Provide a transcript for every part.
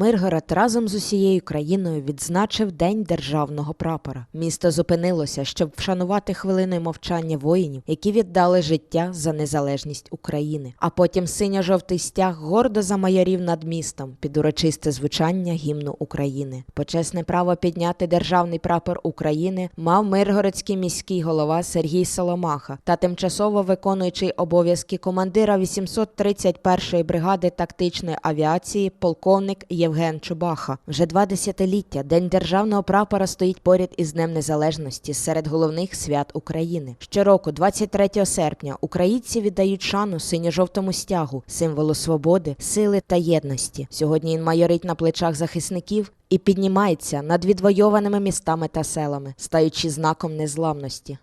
Миргород разом з усією країною відзначив День державного прапора. Місто зупинилося, щоб вшанувати хвилиною мовчання воїнів, які віддали життя за незалежність України. А потім синьо-жовтий стяг гордо замайорів над містом під урочисте звучання гімну України. Почесне право підняти державний прапор України мав миргородський міський голова Сергій Соломаха та тимчасово виконуючий обов'язки командира 831-ї бригади тактичної авіації полковник Євген Чубаха. Вже два десятиліття День державного прапора стоїть поряд із Днем Незалежності серед головних свят України. Щороку, 23 серпня, українці віддають шану синьо-жовтому стягу, символу свободи, сили та єдності. Сьогодні він майорить на плечах захисників і піднімається над відвойованими містами та селами, стаючи знаком незламності.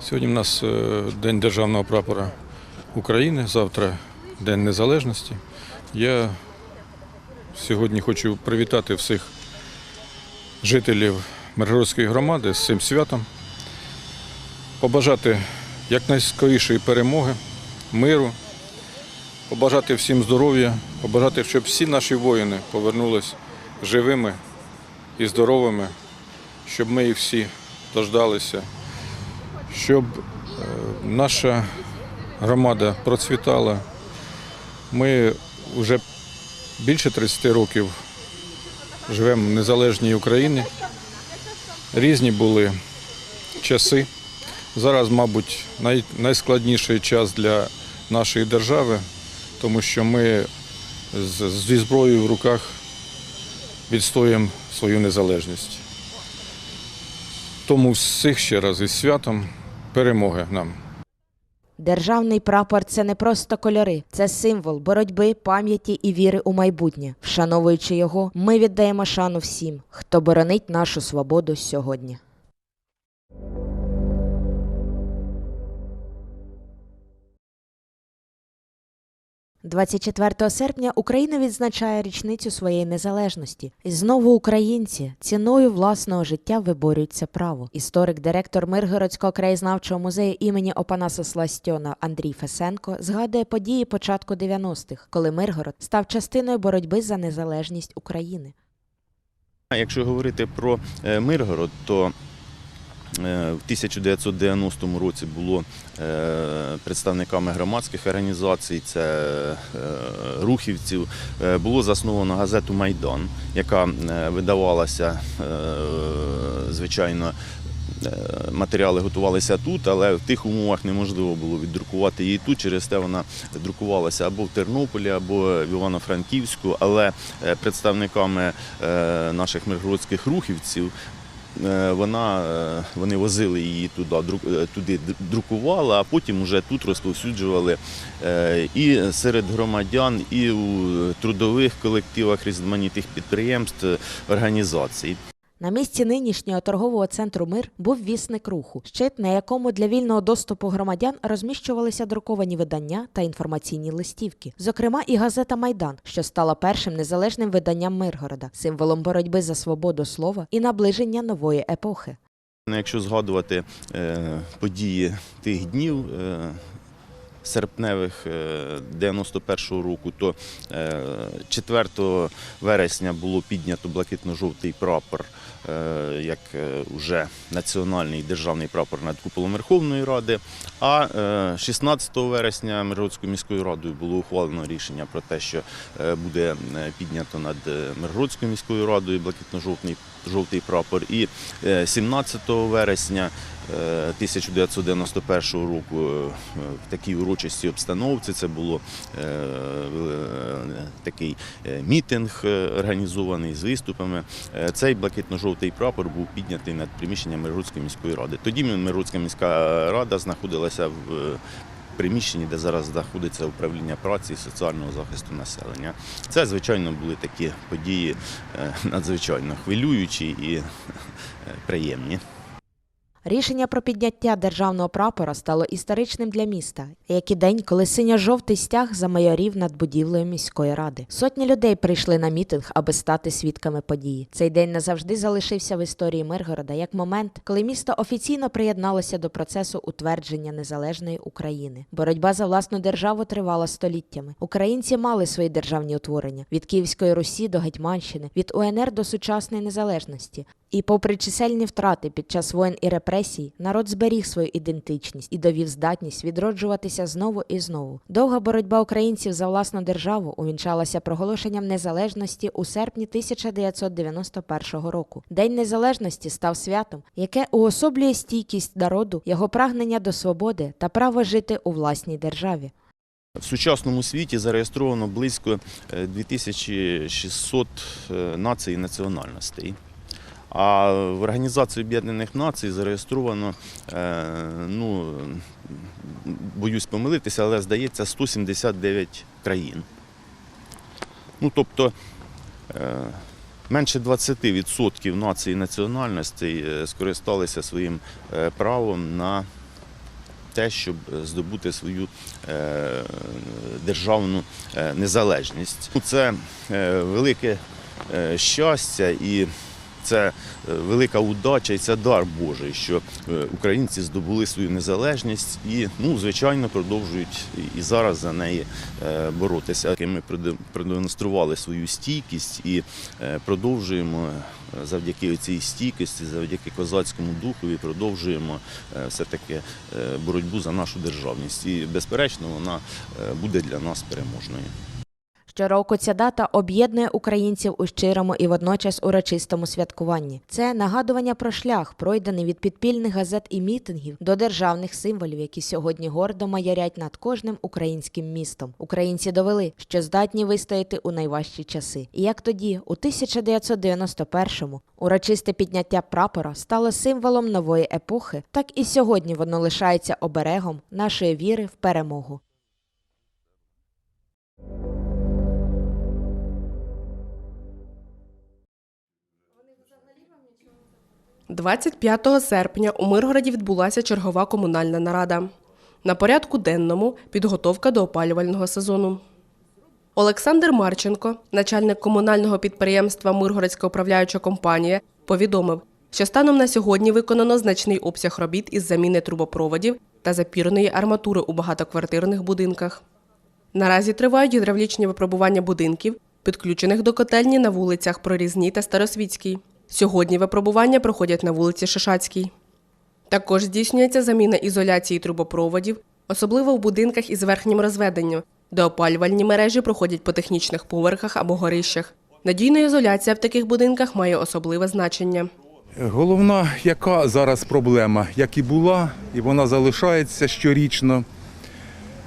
Сьогодні в нас е, День державного прапора України, завтра День Незалежності. Я сьогодні хочу привітати всіх жителів Миргородської громади з цим святом, побажати якнайскорішої перемоги, миру, побажати всім здоров'я, побажати, щоб всі наші воїни повернулись живими і здоровими, щоб ми їх всі дождалися щоб е, наша громада процвітала. Ми вже більше 30 років живемо в незалежній Україні. Різні були часи. Зараз, мабуть, най- найскладніший час для нашої держави, тому що ми зі зброєю в руках відстоюємо свою незалежність. Тому всіх ще раз із святом перемоги нам. Державний прапор це не просто кольори, це символ боротьби, пам'яті і віри у майбутнє. Вшановуючи його, ми віддаємо шану всім, хто боронить нашу свободу сьогодні. «24 серпня Україна відзначає річницю своєї незалежності. І знову українці ціною власного життя виборюють право. Історик, директор Миргородського краєзнавчого музею імені Опанаса Сластьона Андрій Фесенко згадує події початку 90-х, коли Миргород став частиною боротьби за незалежність України. Якщо говорити про е, Миргород, то в 1990 році було е, представниками громадських організацій, це е, рухівців, е, було засновано газету Майдан, яка е, видавалася, е, звичайно. е, Матеріали готувалися тут, але в тих умовах неможливо було віддрукувати її тут. Через те вона друкувалася або в Тернополі, або в Івано-Франківську. Але е, представниками е, наших миргородських рухівців Е, Вона, е, вони возили її туди, е, туди друкували, а потім вже тут розповсюджували е, і серед громадян, і у трудових колективах різноманітних підприємств, е, організацій. На місці нинішнього торгового центру Мир був вісник руху, щит, на якому для вільного доступу громадян розміщувалися друковані видання та інформаційні листівки, зокрема і газета Майдан, що стала першим незалежним виданням Миргорода, символом боротьби за свободу слова і наближення нової епохи. Ну, Якщо згадувати е, події тих днів е, серпневих е, 91-го року, то е, 4 вересня було піднято блакитно-жовтий прапор е, як е, уже національний державний прапор над куполом Верховної Ради. А е, 16 вересня Миргородською міською радою було ухвалено рішення про те, що е, буде е, піднято над е, Миргородською міською радою блакитно-жовтий жовтий прапор. І е, 17 вересня е, 1991 року е, в такій урочистій обстановці це було е, е, такий е, мітинг е, організований з виступами. Е, Цей блакитно-жовтий прапор був піднятий над приміщенням Миргородської міської ради. Тоді Миргородська міська рада знаходилася в е, приміщенні, де зараз знаходиться управління праці і соціального захисту населення. Це, звичайно, були такі події е, надзвичайно хвилюючі і е, приємні. Рішення про підняття державного прапора стало історичним для міста, як і день, коли синьо-жовтий стяг замайорів над будівлею міської ради. Сотні людей прийшли на мітинг, аби стати свідками події. Цей день назавжди залишився в історії Миргорода як момент, коли місто офіційно приєдналося до процесу утвердження незалежної України. Боротьба за власну державу тривала століттями. Українці мали свої державні утворення від Київської Русі до Гетьманщини, від УНР до сучасної незалежності. І, попри чисельні втрати під час воєн і репресій, народ зберіг свою ідентичність і довів здатність відроджуватися знову і знову. Довга боротьба українців за власну державу увінчалася проголошенням незалежності у серпні 1991 року. День незалежності став святом, яке уособлює стійкість народу, його прагнення до свободи та право жити у власній державі. В сучасному світі зареєстровано близько е, 2600 е, націй і національностей. А в Організації Об'єднаних Націй зареєстровано, е, ну, боюсь помилитися, але здається 179 країн. Ну, тобто е, менше 20% націй і національностей е, скористалися своїм правом на те, щоб здобути свою державну незалежність. Це велике щастя і це е, велика удача, і це дар Божий, що е, українці здобули свою незалежність і, ну, звичайно, продовжують і- зараз за неї е, боротися. Ми проде- продемонстрували свою стійкість і продовжуємо завдяки цій стійкості, завдяки козацькому духові, продовжуємо все-таки боротьбу за нашу державність. І, безперечно, вона буде для нас переможною. Щороку ця дата об'єднує українців у щирому і водночас урочистому святкуванні. Це нагадування про шлях, пройдений від підпільних газет і мітингів до державних символів, які сьогодні гордо маярять над кожним українським містом. Українці довели, що здатні вистояти у найважчі часи. І як тоді, у 1991-му, урочисте підняття прапора стало символом нової епохи, так і сьогодні воно лишається оберегом нашої віри в перемогу. 25 серпня у Миргороді відбулася чергова комунальна нарада. На порядку денному підготовка до опалювального сезону. Олександр Марченко, начальник комунального підприємства Миргородська управляюча компанія, повідомив, що станом на сьогодні виконано значний обсяг робіт із заміни трубопроводів та запірної арматури у багатоквартирних будинках. Наразі тривають гідравлічні випробування будинків, підключених до котельні на вулицях Прорізній та Старосвітській. Сьогодні випробування проходять на вулиці Шишацькій. Також здійснюється заміна ізоляції трубопроводів, особливо в будинках із верхнім розведенням, де опалювальні мережі проходять по технічних поверхах або горищах. Надійна ізоляція в таких будинках має особливе значення. Головна, яка зараз проблема, як і була, і вона залишається щорічно.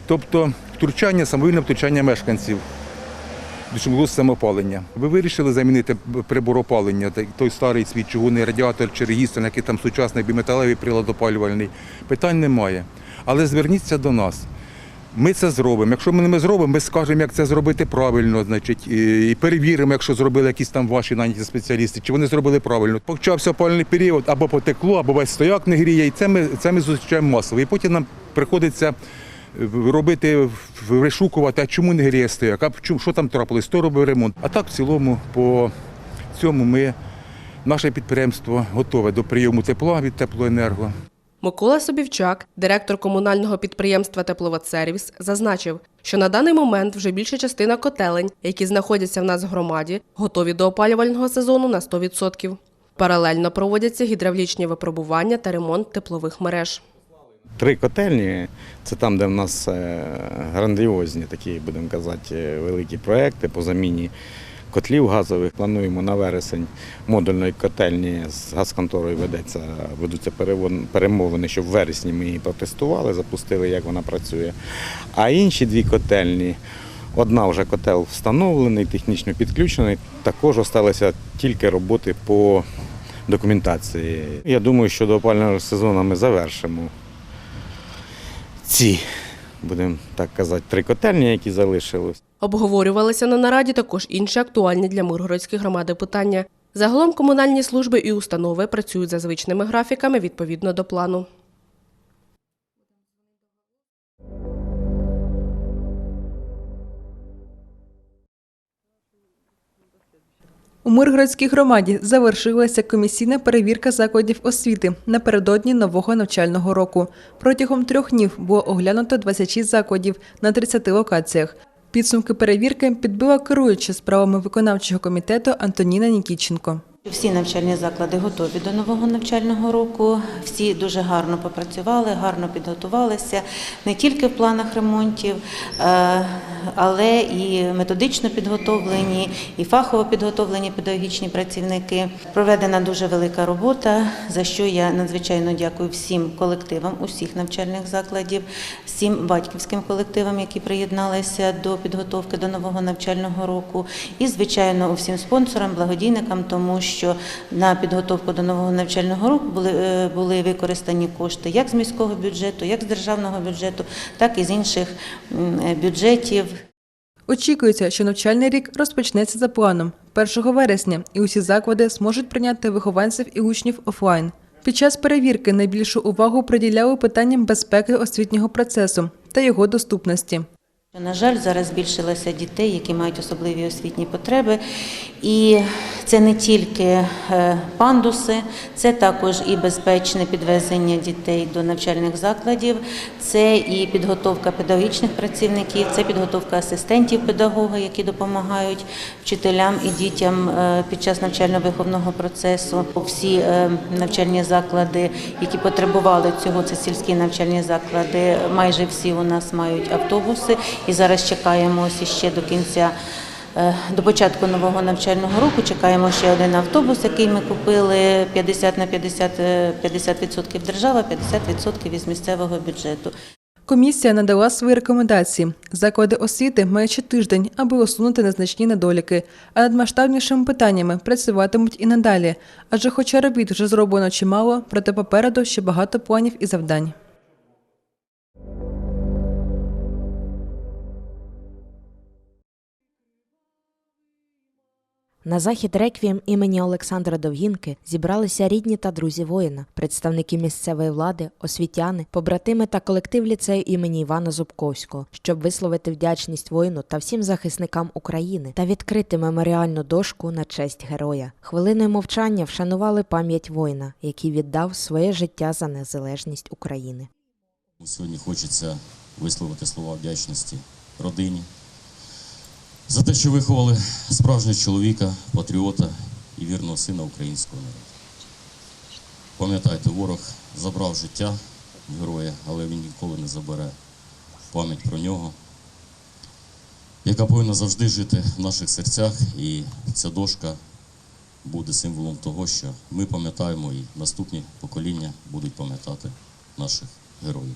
Тобто втручання, самовільне втручання мешканців було самопалення. Ви вирішили замінити прибор опалення, той- старий свій чугунний радіатор чи регістр, який там сучасний біметалевий прилад опалювальний. Питань немає. Але зверніться до нас. Ми це зробимо. Якщо ми не зробимо, ми скажемо, як це зробити правильно, значить, і перевіримо, якщо зробили якісь там ваші наняті спеціалісти, чи вони зробили правильно. Почався опальний період, або потекло, або весь стояк не гріє, і це ми, це ми зустрічаємо масово. І потім нам приходиться робити, вишукувати, а чому не гріє стояк, а що там трапилось, хто робив ремонт. А так в цілому по цьому ми, наше підприємство готове до прийому тепла від теплоенерго. Микола Собівчак, директор комунального підприємства Тепловодсервіс, зазначив, що на даний момент вже більша частина котелень, які знаходяться в нас в громаді, готові до опалювального сезону на 100%. Паралельно проводяться гідравлічні випробування та ремонт теплових мереж. Три котельні це там, де в нас е, грандіозні такі, будемо казати, е, великі проекти по заміні котлів газових. Плануємо на вересень модульної котельні з газконторою ведеться, ведуться перемовини, щоб в вересні ми її протестували, запустили, як вона працює. А інші дві котельні. Одна вже котел встановлений, технічно підключений. Також залишилися тільки роботи по документації. Я думаю, що до опального сезону ми завершимо ці, будемо так казати, три котельні, які залишились. Обговорювалися на нараді також інші актуальні для Миргородської громади питання. Загалом комунальні служби і установи працюють за звичними графіками відповідно до плану. У Миргородській громаді завершилася комісійна перевірка закладів освіти напередодні нового навчального року. Протягом трьох днів було оглянуто 26 закладів на 30 локаціях. Підсумки перевірки підбила керуюча справами виконавчого комітету Антоніна Нікіченко. Всі навчальні заклади готові до нового навчального року. Всі дуже гарно попрацювали, гарно підготувалися не тільки в планах ремонтів, е, але і методично підготовлені, і фахово підготовлені педагогічні працівники. Проведена дуже велика робота, за що я надзвичайно дякую всім колективам усіх навчальних закладів, всім батьківським колективам, які приєдналися до підготовки до нового навчального року, і звичайно усім спонсорам, благодійникам, тому що на підготовку до нового навчального року були, е, були використані кошти як з міського бюджету, як з державного бюджету, так і з інших е, бюджетів. Очікується, що навчальний рік розпочнеться за планом 1 вересня, і усі заклади зможуть прийняти вихованців і учнів офлайн. Під час перевірки найбільшу увагу приділяли питанням безпеки освітнього процесу та його доступності. На жаль, зараз збільшилося дітей, які мають особливі освітні потреби. І це не тільки е, пандуси, це також і безпечне підвезення дітей до навчальних закладів, це і підготовка педагогічних працівників, це підготовка асистентів педагога, які допомагають вчителям і дітям е, під час навчально-виховного процесу. Всі е, навчальні заклади, які потребували цього, це сільські навчальні заклади, майже всі у нас мають автобуси. І зараз чекаємо ось ще до кінця. е, До початку нового навчального року чекаємо ще один автобус, який ми купили 50 на 50, е, 50% держава, 50% із місцевого бюджету. Комісія надала свої рекомендації. Заклади освіти мають ще тиждень, аби усунути незначні недоліки, а над масштабнішими питаннями працюватимуть і надалі. Адже, хоча робіт вже зроблено чимало, проте попереду ще багато планів і завдань. На захід реквієм імені Олександра Довгінки зібралися рідні та друзі воїна, представники місцевої влади, освітяни, побратими та колектив ліцею імені Івана Зубковського, щоб висловити вдячність воїну та всім захисникам України та відкрити меморіальну дошку на честь героя. Хвилиною мовчання вшанували пам'ять воїна, який віддав своє життя за незалежність України. Сьогодні хочеться висловити слова вдячності родині за те, що виховали справжнього чоловіка, патріота і вірного сина українського народу. Пам'ятайте, ворог забрав життя героя, але він ніколи не забере пам'ять про нього, яка повинна завжди жити в наших серцях. І ця дошка буде символом того, що ми пам'ятаємо і наступні покоління будуть пам'ятати наших героїв.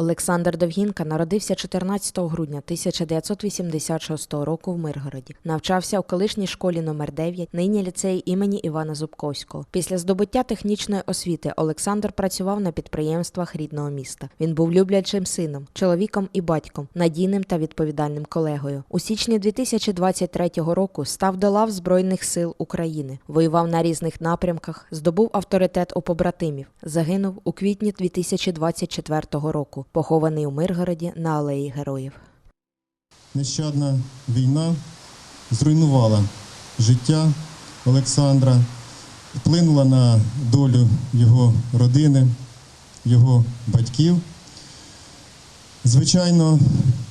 Олександр Довгінка народився 14 грудня 1986 року в Миргороді. Навчався у колишній школі номер 9 нині ліцеї імені Івана Зубковського. Після здобуття технічної освіти Олександр працював на підприємствах рідного міста. Він був люблячим сином, чоловіком і батьком, надійним та відповідальним колегою. У січні 2023 року став до лав Збройних сил України, воював на різних напрямках, здобув авторитет у побратимів. Загинув у квітні 2024 року, похований у Миргороді на алеї героїв. Нещадна війна зруйнувала життя Олександра, вплинула на долю його родини, його батьків. Звичайно,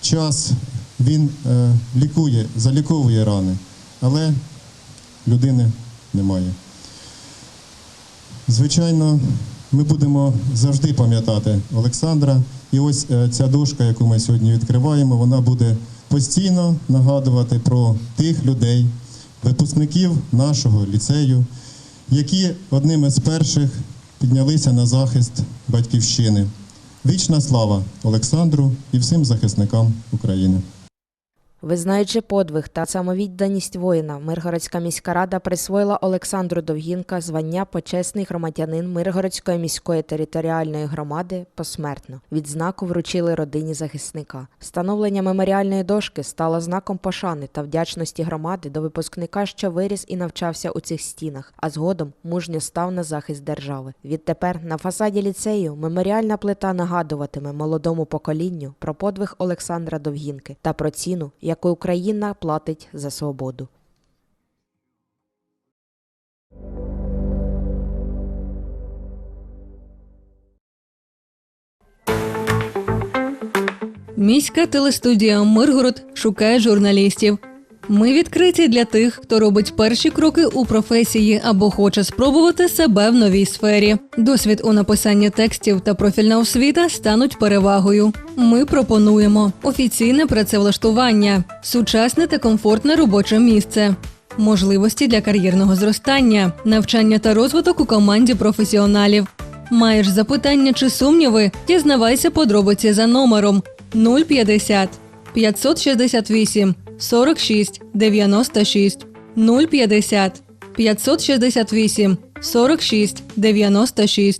час він е, лікує, заліковує рани, але людини немає. Звичайно, ми будемо завжди пам'ятати Олександра. І ось е, ця дошка, яку ми сьогодні відкриваємо, вона буде постійно нагадувати про тих людей, випускників нашого ліцею, які одними з перших піднялися на захист батьківщини. Вічна слава Олександру і всім захисникам України. Визнаючи подвиг та самовідданість воїна, Миргородська міська рада присвоїла Олександру Довгінка звання почесний громадянин Миргородської міської територіальної громади посмертно. Відзнаку вручили родині захисника. Встановлення меморіальної дошки стало знаком пошани та вдячності громади до випускника, що виріс і навчався у цих стінах, а згодом мужньо став на захист держави. Відтепер на фасаді ліцею меморіальна плита нагадуватиме молодому поколінню про подвиг Олександра Довгінки та про ціну, яку Україна платить за свободу. Міська телестудія Миргород шукає журналістів. Ми відкриті для тих, хто робить перші кроки у професії або хоче спробувати себе в новій сфері. Досвід у написанні текстів та профільна освіта стануть перевагою. Ми пропонуємо офіційне працевлаштування, сучасне та комфортне робоче місце. Можливості для кар'єрного зростання, навчання та розвиток у команді професіоналів. Маєш запитання чи сумніви? Дізнавайся подробиці за номером 050 568 46 96 050 568 46 96